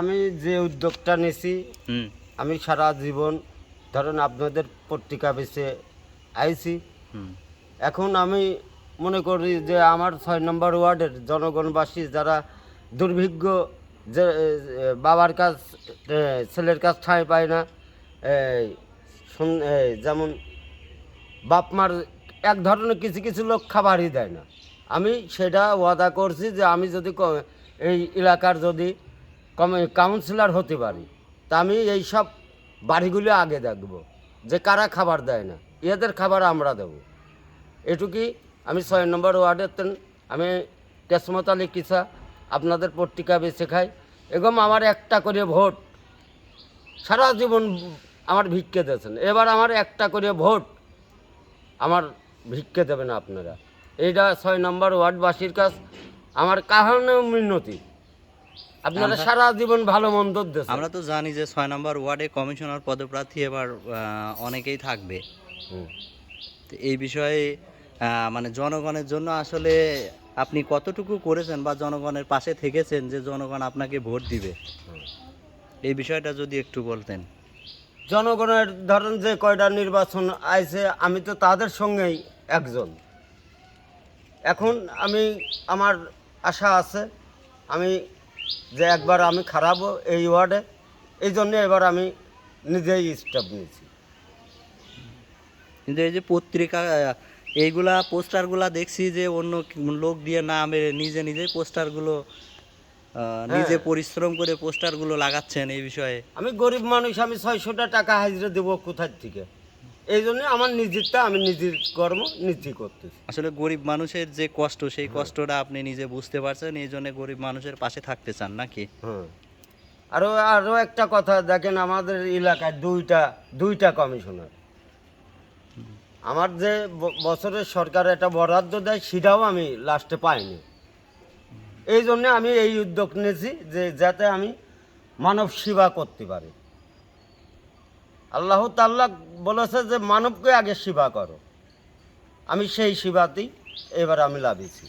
আমি যে উদ্যোগটা নিছি আমি সারা জীবন ধরেন আপনাদের পত্রিকা বেছে আইছি। এখন আমি মনে করি যে আমার ছয় নম্বর ওয়ার্ডের জনগণবাসী যারা দুর্ভিজ্ঞ যে বাবার কাজ ছেলের কাছ ঠাঁই পায় না যেমন বাপ মার এক ধরনের কিছু কিছু লোক খাবারই দেয় না। আমি সেটা ওয়াদা করছি যে আমি যদি এই এলাকার যদি কাউন্সিলর হতে পারি। তা আমি এই সব বাড়িগুলো আগে দেখব, যে কারা খাবার দেয় না, এদের খাবার আমরা দেবো। এটুকুই আমি ছয় নম্বর ওয়ার্ডের আমি তেসমত আলী কিসা, আপনাদের পত্রিকা বেছে খাই এবং আমার একটা করে ভোট সারা জীবন আমার ভিক্ষে দিয়েছেন। এবার আমার একটা করে ভোট আমার ভিক্ষে দেবেন আপনারা। এইটা ছয় নম্বর ওয়ার্ডবাসীর কাছ আমার কারণে মিনতি। আপনারা সারা জীবন ভালো মন্দ আমরা তো জানি যে ছয় নম্বর ওয়ার্ডে কমিশনার পদপ্রার্থী এবার অনেকেই থাকবে। এই বিষয়ে মানে জনগণের জন্য আসলে আপনি কতটুকু করেছেন বা জনগণের পাশে থেকেছেন যে জনগণ আপনাকে ভোট দিবে? এই বিষয়টা যদি একটু বলতেন। জনগণের ধরেন যে কয়টা নির্বাচন আইছে আমি তো তাদের সঙ্গেই একজন। এখন আমি আমার আশা আছে আমি যে একবার আমি খারাপও এই ওয়ার্ডে এই জন্য এবার আমি নিজেই স্টেপ নিয়েছি। কিন্তু এই যে পত্রিকা এইগুলা পোস্টারগুলা দেখছি যে অন্য লোক দিয়ে না মেরে নিজে নিজে পোস্টারগুলো আহ, নিজে পরিশ্রম করে পোস্টারগুলো লাগাচ্ছেন এই বিষয়ে। আমি গরিব মানুষ আমি ছয়শোটা টাকা হাজিরা দেবো কোথার থেকে? এই জন্য আমার নিজেরটা আমি নিজের কর্ম নিজে করতেছি। আসলে গরিব মানুষের যে কষ্ট সেই কষ্টটা আপনি নিজে বুঝতে পারছেন এই জন্য গরিব মানুষের পাশে থাকতে চান নাকি? হ্যাঁ। আরও আরও একটা কথা দেখেন আমাদের এলাকায় দুইটা দুইটা কমিশনার। আমার যে বছরের সরকার একটা বরাদ্দ দেয় সেটাও আমি লাস্টে পাইনি। এই জন্য আমি এই উদ্যোগ নিয়েছি যে যাতে আমি মানব সেবা করতে পারি। আল্লাহ তাল্লাহ বলেছে যে মানবকে আগে সেবা করো। আমি সেই সেবাতেই এবার আমি লাভিছি।